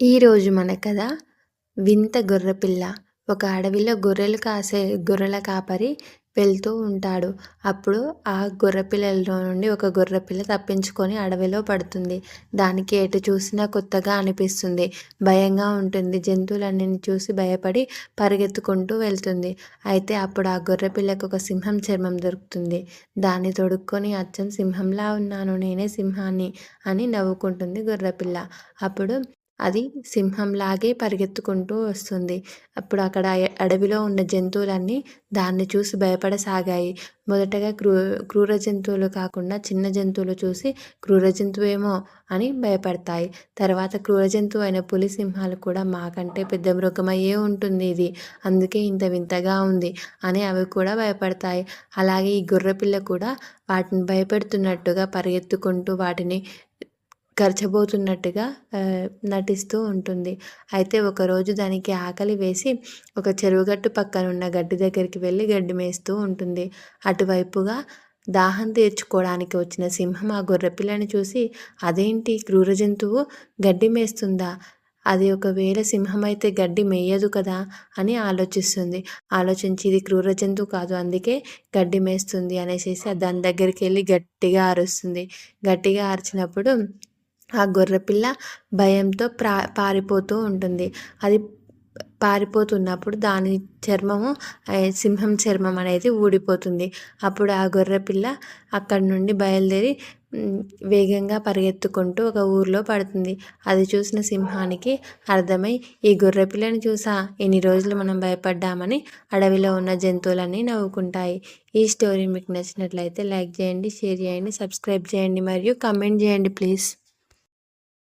ఈరోజు మన కథ వింత గొర్రెపిల్ల ఒక అడవిలో గొర్రెలు కాసే గొర్రెల కాపరి వెళ్తూ ఉంటాడు. అప్పుడు ఆ గొర్రెపిల్లలలో నుండి ఒక గొర్రెపిల్ల తప్పించుకొని అడవిలో పడుతుంది. దానికి ఎటు చూసినా కొత్తగా అనిపిస్తుంది. భయంగా ఉంటుంది. జంతువులన్నీ చూసి భయపడి పరిగెత్తుకుంటూ వెళ్తుంది. అయితే అప్పుడు ఆ గొర్రెపిల్లకు ఒక సింహం చర్మం దొరుకుతుంది. దాన్ని తొడుక్కొని అచ్చం సింహంలా ఉన్నాను. నేనే సింహాన్ని అని నవ్వుకుంటుంది గొర్రెపిల్ల అప్పుడు అది సింహంలాగే పరిగెత్తుకుంటూ వస్తుంది. అప్పుడు అక్కడ అడవిలో ఉన్న జంతువులన్నీ దాన్ని చూసి భయపడసాగాయి. మొదటగా క్రూ క్రూర జంతువులు కాకుండా చిన్న జంతువులు చూసి క్రూర జంతువేమో అని భయపడతాయి. తర్వాత క్రూర జంతువు అయిన పులి సింహాలు కూడా మాకంటే పెద్ద మృగమయ్యే ఉంటుంది ఇది. అందుకే ఇంత వింతగా ఉంది అని అవి కూడా భయపడతాయి. అలాగే ఈ గొర్రెపిల్ల కూడా వాటిని భయపెడుతున్నట్టుగా పరిగెత్తుకుంటూ వాటిని గరచబోతున్నట్టుగా నటిస్తూ ఉంటుంది. అయితే ఒకరోజు దానికి ఆకలి వేసి ఒక చెరువుగట్టు పక్కన ఉన్న గడ్డి దగ్గరికి వెళ్ళి గడ్డి మేస్తూ ఉంటుంది. అటువైపుగా దాహం తీర్చుకోవడానికి వచ్చిన సింహం ఆ గొర్రెపిల్లని చూసి అదేంటి క్రూర జంతువు? గడ్డి మేస్తుందా? అది ఒకవేళ సింహం అయితే గడ్డి మేయదు కదా? అని ఆలోచిస్తుంది. ఆలోచించి ఇది క్రూర జంతువు కాదు అందుకే గడ్డి మేస్తుంది అనేసి దాని దగ్గరికి వెళ్ళి గట్టిగా అరుస్తుంది. గట్టిగా అరిచినప్పుడు ఆ గొర్రెపిల్ల భయంతో ప్రా పారిపోతూ ఉంటుంది. అది పారిపోతున్నప్పుడు దాని చర్మము సింహం చర్మం అనేది ఊడిపోతుంది. అప్పుడు ఆ గొర్రెపిల్ల అక్కడి నుండి బయలుదేరి వేగంగా పరిగెత్తుకుంటూ ఒక ఊరిలో పడుతుంది. అది చూసిన సింహానికి అర్థమై ఈ గొర్రెపిల్లని చూసా? ఎన్ని రోజులు మనం భయపడ్డామని అడవిలో ఉన్న జంతువులన్నీ నవ్వుకుంటాయి. ఈ స్టోరీ మీకు నచ్చినట్లయితే లైక్ చేయండి షేర్ చేయండి సబ్స్క్రైబ్ చేయండి మరియు కమెంట్ చేయండి ప్లీజ్.